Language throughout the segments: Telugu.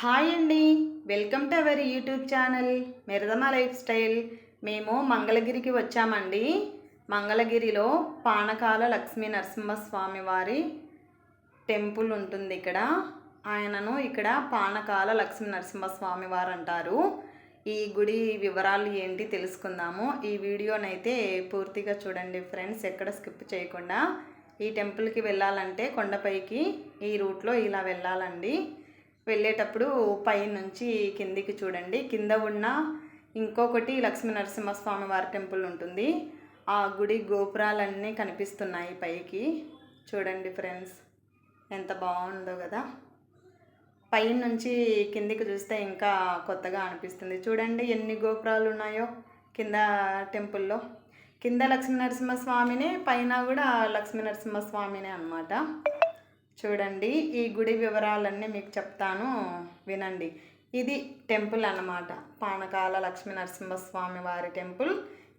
హాయ్ అండి. Welcome to our YouTube channel మిరదమ lifestyle. మేము మంగళగిరికి వచ్చామండి. మంగళగిరిలో పానకాల లక్ష్మీ నరసింహస్వామి వారి టెంపుల్ ఉంటుంది ఇక్కడ. ఆయనను ఇక్కడ పానకాల లక్ష్మీ నరసింహస్వామి వారు అంటారు. ఈ గుడి వివరాలు ఏంటి తెలుసుకుందాము. ఈ వీడియోనైతే పూర్తిగా చూడండి ఫ్రెండ్స్ ఎక్కడ స్కిప్ చేయకుండా. ఈ టెంపుల్కి వెళ్ళాలంటే కొండపైకి ఈ రూట్లో ఇలా వెళ్ళాలండి. వెళ్ళేటప్పుడు పై నుంచి కిందికి చూడండి. కింద ఉన్న ఇంకొకటి లక్ష్మీ నరసింహస్వామి వారి టెంపుల్ ఉంటుంది. ఆ గుడి గోపురాలన్నీ కనిపిస్తున్నాయి పైకి. చూడండి ఫ్రెండ్స్ ఎంత బాగుందో కదా. పై నుంచి కిందికి చూస్తే ఇంకా కొత్తగా అనిపిస్తుంది. చూడండి ఎన్ని గోపురాలు ఉన్నాయో కింద టెంపుల్లో. కింద లక్ష్మీ నరసింహస్వామినే పైన కూడా లక్ష్మీ నరసింహస్వామినే అన్నమాట. చూడండి ఈ గుడి వివరాలన్నీ మీకు చెప్తాను వినండి. ఇది టెంపుల్ అన్నమాట. పానకాల లక్ష్మీ నరసింహస్వామి వారి టెంపుల్.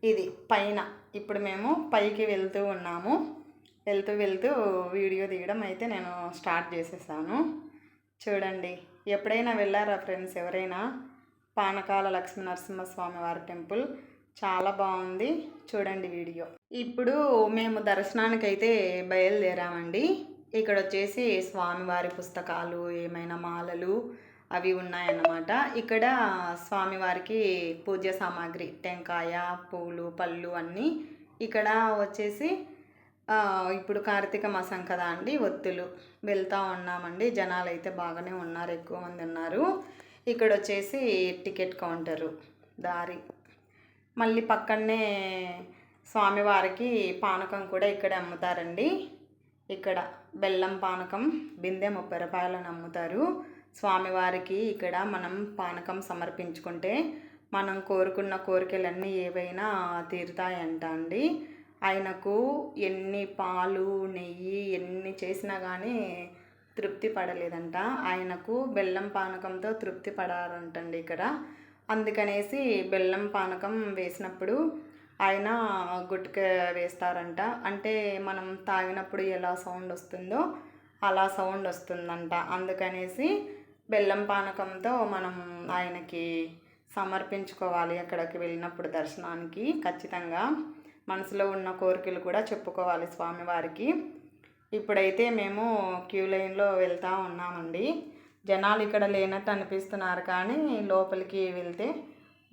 ఇది పైన. ఇప్పుడు మేము పైకి వెళ్తూ ఉన్నాము. వెళ్తూ వెళ్తూ వీడియో తీయడం అయితే నేను స్టార్ట్ చేసేసాను. చూడండి ఎప్పుడైనా వెళ్ళారా ఫ్రెండ్స్ ఎవరైనా? పానకాల లక్ష్మీ నరసింహస్వామి వారి టెంపుల్. చాలా బాగుంది. చూడండి వీడియో. ఇప్పుడు మేము దర్శనానికి అయితే బయలుదేరామండి. ఇక్కడ వచ్చేసి స్వామివారి పుస్తకాలు ఏమైనా మాలలు అవి ఉన్నాయన్నమాట. ఇక్కడ స్వామివారికి పూజ సామాగ్రి టెంకాయ పూలు పళ్ళు అన్నీ ఇక్కడ వచ్చేసి ఇప్పుడు కార్తీక మాసం కదా అండి ఒత్తులు వెళ్తూ ఉన్నామండి. జనాలు అయితే బాగానే ఉన్నారు ఎక్కువ మంది ఉన్నారు. ఇక్కడ వచ్చేసి టికెట్ కౌంటరు దారి. మళ్ళీ పక్కనే స్వామివారికి పానకం కూడా ఇక్కడ అమ్ముతారండి. ఇక్కడ. బెల్లం పానకం బిందె ముప్పై రూపాయలను అమ్ముతారు స్వామివారికి ఇక్కడ మనం పానకం సమర్పించుకుంటే మనం కోరుకున్న కోరికలన్నీ ఏవైనా తీరుతాయంట అండి ఆయనకు ఎన్ని పాలు నెయ్యి ఎన్ని చేసినా కానీ తృప్తి పడలేదంట. ఆయనకు బెల్లం పానకంతో తృప్తి పడారంటండి ఇక్కడ. అందుకనేసి బెల్లం పానకం వేసినప్పుడు ఆయన గుట్క వేస్తారంట. అంటే మనం తాగినప్పుడు ఎలా సౌండ్ వస్తుందో అలా సౌండ్ వస్తుందంట. అందుకనేసి బెల్లం పానకంతో మనం ఆయనకి సమర్పించుకోవాలి అక్కడికి వెళ్ళినప్పుడు దర్శనానికి. ఖచ్చితంగా మనసులో ఉన్న కోరికలు కూడా చెప్పుకోవాలి స్వామివారికి. ఇప్పుడైతే మేము క్యూ లైన్లో వెళ్తూ ఉన్నామండి. జనాలు ఇక్కడ లేనట్టు అనిపిస్తున్నారు కానీ లోపలికి వెళ్తే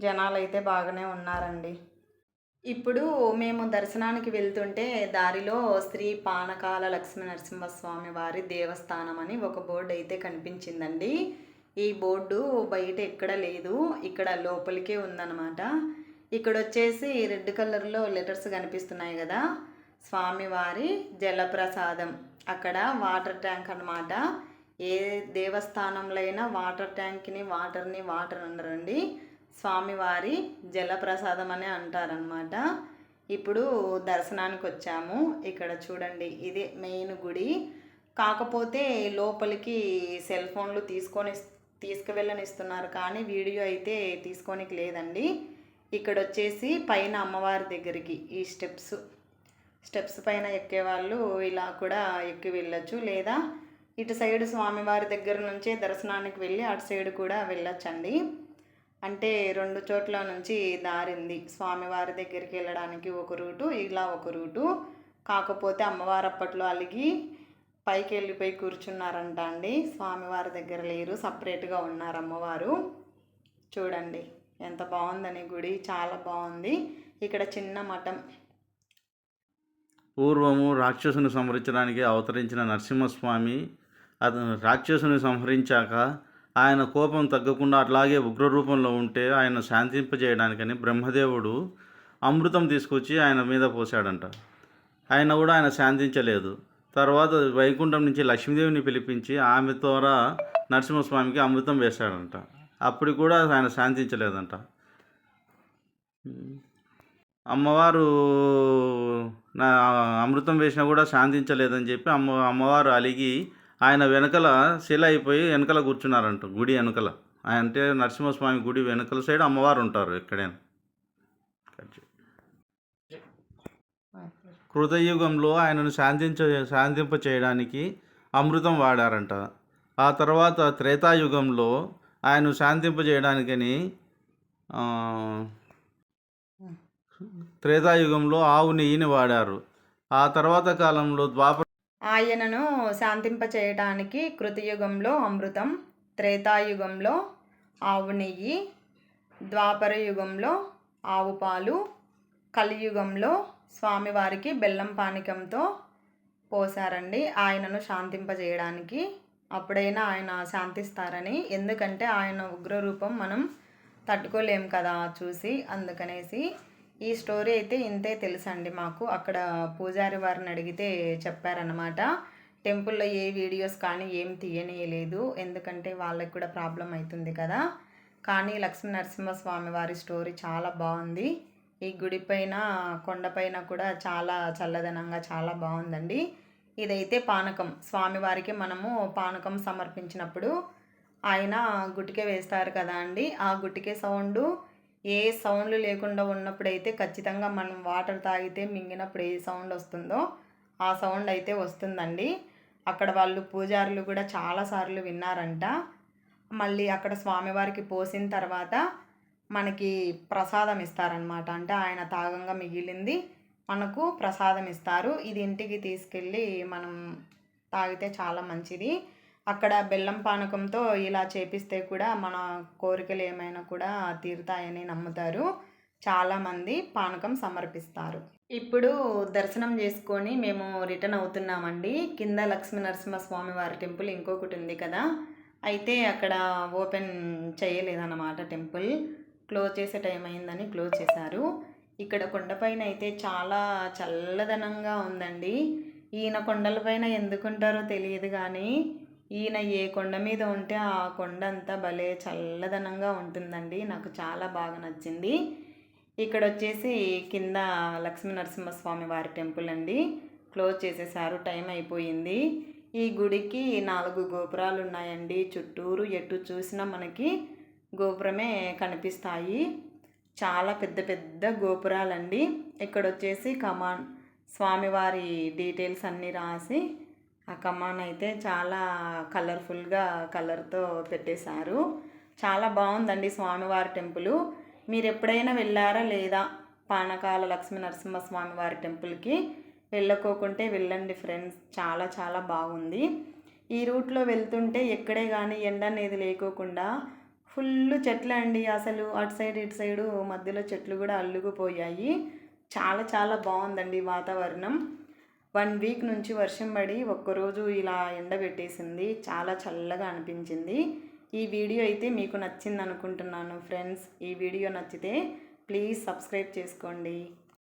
జనాలు అయితే బాగానే ఉన్నారండి. ఇప్పుడు మేము దర్శనానికి వెళ్తుంటే దారిలో శ్రీ పానకాల లక్ష్మీ నరసింహస్వామి వారి దేవస్థానం అని ఒక బోర్డు అయితే కనిపించిందండి. ఈ బోర్డు బయట ఎక్కడ లేదు ఇక్కడ లోపలికే ఉందన్నమాట. ఇక్కడ వచ్చేసి రెడ్ కలర్లో లెటర్స్ కనిపిస్తున్నాయి కదా. స్వామివారి జలప్రసాదం. అక్కడ వాటర్ ట్యాంక్ అన్నమాట. ఏ దేవస్థానంలో అయినా వాటర్ ట్యాంక్ని వాటర్ని వాటర్ అనరండి స్వామివారి జలప్రసాదం అని అంటారనమాట ఇప్పుడు దర్శనానికి వచ్చాము ఇక్కడ చూడండి ఇదే మెయిన్ గుడి. కాకపోతే లోపలికి సెల్ ఫోన్లు తీసుకొని తీసుకువెళ్ళనిస్తున్నారు. కానీ వీడియో అయితే తీసుకోనికి లేదండి. ఇక్కడ వచ్చేసి పైన అమ్మవారి దగ్గరికి ఈ స్టెప్స్. స్టెప్స్ పైన ఎక్కేవాళ్ళు ఇలా కూడా ఎక్కి వెళ్ళొచ్చు. లేదా ఇటు సైడ్ స్వామివారి దగ్గర నుంచే దర్శనానికి వెళ్ళి అటు సైడ్ కూడా వెళ్ళొచ్చండి. అంటే రెండు చోట్ల నుంచి దారింది. స్వామివారి దగ్గరికి వెళ్ళడానికి ఒక రూటు ఇలా ఒక రూటు. కాకపోతే అమ్మవారు అప్పట్లో అలిగి పైకి వెళ్ళిపోయి కూర్చున్నారంట అండి. స్వామివారి దగ్గర లేరు సపరేట్గా ఉన్నారు అమ్మవారు. చూడండి ఎంత బాగుందని గుడి చాలా బాగుంది. ఇక్కడ చిన్న మఠం. పూర్వము రాక్షసుని సంహరించడానికి అవతరించిన నరసింహస్వామి అతను రాక్షసుని సంహరించాక ఆయన కోపం తగ్గకుండా అట్లాగే ఉగ్ర రూపంలో ఉంటే ఆయన శాంతింపజేయడానికని బ్రహ్మదేవుడు అమృతం తీసుకొచ్చి ఆయన మీద పోసాడంట ఆయన కూడా ఆయన శాంతించలేదు. తర్వాత వైకుంఠం నుంచి లక్ష్మీదేవిని పిలిపించి ఆమె ద్వారా నరసింహస్వామికి అమృతం వేశాడంట. అప్పుడు కూడా ఆయన శాంతించలేదంట. అమ్మవారు నా అమృతం వేసినా కూడా శాంతించలేదని చెప్పి అమ్మ అమ్మవారు అలిగి ఆయన వెనకల శిల అయిపోయి వెనకల కూర్చున్నారంట గుడి వెనకల. ఆయన అంటే నరసింహస్వామి గుడి వెనకల సైడ్ అమ్మవారు ఉంటారు ఎక్కడైనా. కృతయుగంలో ఆయనను శాంతించ శాంతింప చేయడానికి అమృతం వాడారంట. ఆ తర్వాత త్రేతాయుగంలో ఆయన శాంతింప చేయడానికని త్రేతాయుగంలో ఆవు నెయ్యిని వాడారు. ఆ తర్వాత కాలంలో ద్వాపర ఆయనను శాంతింపచేయటానికి కృతయుగంలో అమృతం త్రేతాయుగంలో ఆవు నెయ్యి ద్వాపర యుగంలో ఆవు పాలు కలియుగంలో స్వామివారికి బెల్లం పానకంతో పోసారండి ఆయనను శాంతింపజేయడానికి అప్పుడైనా ఆయన శాంతిస్తారని. ఎందుకంటే ఆయన ఉగ్రరూపం మనం తట్టుకోలేం కదా చూసి అందుకనేసి ఈ స్టోరీ అయితే ఇంతే తెలుసండి మాకు. అక్కడ పూజారి వారిని అడిగితే చెప్పారనమాట టెంపుల్లో ఏ వీడియోస్ కానీ ఏం తీయనీయలేదు ఎందుకంటే వాళ్ళకి కూడా ప్రాబ్లం అవుతుంది కదా. కానీ లక్ష్మీ నరసింహస్వామి వారి స్టోరీ చాలా బాగుంది. ఈ గుడి పైన కొండపైన కూడా చాలా చల్లదనంగా చాలా బాగుందండి. ఇదైతే పానకం. స్వామివారికి మనము పానకం సమర్పించినప్పుడు ఆయన గుటికే వేస్తారు కదా అండి. ఆ గుటికే సౌండ్ ఏ సౌండ్లు లేకుండా ఉన్నప్పుడైతే ఖచ్చితంగా మనం వాటర్ తాగితే మింగినప్పుడు ఏ సౌండ్ వస్తుందో ఆ సౌండ్ అయితే వస్తుందండి. అక్కడ వాళ్ళు పూజారులు కూడా చాలాసార్లు విన్నారంట. మళ్ళీ అక్కడ స్వామివారికి పోసిన తర్వాత మనకి ప్రసాదం ఇస్తారనమాట అంటే ఆయన తాగంగా మిగిలింది మనకు ప్రసాదం ఇస్తారు. ఇది ఇంటికి తీసుకెళ్ళి మనం తాగితే చాలా మంచిది. అక్కడ బెల్లం పానకంతో ఇలా చేపిస్తే కూడా మన కోరికలు ఏమైనా కూడా తీరుతాయని నమ్ముతారు. చాలామంది పానకం సమర్పిస్తారు. ఇప్పుడు దర్శనం చేసుకొని మేము రిటర్న్ అవుతున్నామండి. కింద లక్ష్మీ నరసింహస్వామి వారి టెంపుల్ ఇంకొకటి ఉంది కదా. అయితే అక్కడ ఓపెన్ చేయలేదన్నమాట టెంపుల్. క్లోజ్ చేసే టైం అయిందని క్లోజ్ చేశారు. ఇక్కడ కొండపైన అయితే చాలా చల్లదనంగా ఉందండి. ఈయన కొండలపైన ఎందుకుంటారో తెలియదు కానీ ఈయన ఏ కొండ మీద ఉంటే ఆ కొండ అంతా భలే చల్లదనంగా ఉంటుందండి. నాకు చాలా బాగా నచ్చింది. ఇక్కడ వచ్చేసి కింద లక్ష్మీ నరసింహస్వామి వారి టెంపుల్ అండి. క్లోజ్ చేసేసారు టైం అయిపోయింది. ఈ గుడికి నాలుగు గోపురాలు ఉన్నాయండి చుట్టూరు ఎటు చూసినా మనకి గోపురమే కనిపిస్తాయి. చాలా పెద్ద పెద్ద గోపురాలండి. ఇక్కడ వచ్చేసి కమాన్ స్వామివారి డీటెయిల్స్ అన్నీ రాసి ఆ కమాన్ అయితే చాలా కలర్ఫుల్గా కలర్తో పెట్టేశారు. చాలా బాగుందండి స్వామివారి టెంపుల్. మీరు ఎప్పుడైనా వెళ్ళారా లేదా? పానకాల లక్ష్మీ నరసింహ స్వామివారి టెంపుల్కి వెళ్ళకోకుంటే వెళ్ళండి ఫ్రెండ్స్. చాలా చాలా బాగుంది. ఈ రూట్లో వెళ్తుంటే ఎక్కడే కానీ ఎండ అనేది లేకోకుండా ఫుల్ చెట్లు అండి అసలు. అటు సైడ్ ఇటు సైడు మధ్యలో చెట్లు కూడా అల్లుకుపోయాయి. చాలా చాలా బాగుందండి వాతావరణం. వన్ వీక్ నుంచి వర్షం పడి ఒక్కరోజు ఇలా ఎండబెట్టేసింది చాలా చల్లగా అనిపించింది. ఈ వీడియో అయితే మీకు నచ్చింది అనుకుంటున్నాను ఫ్రెండ్స్. ఈ వీడియో నచ్చితే ప్లీజ్ సబ్స్క్రైబ్ చేసుకోండి.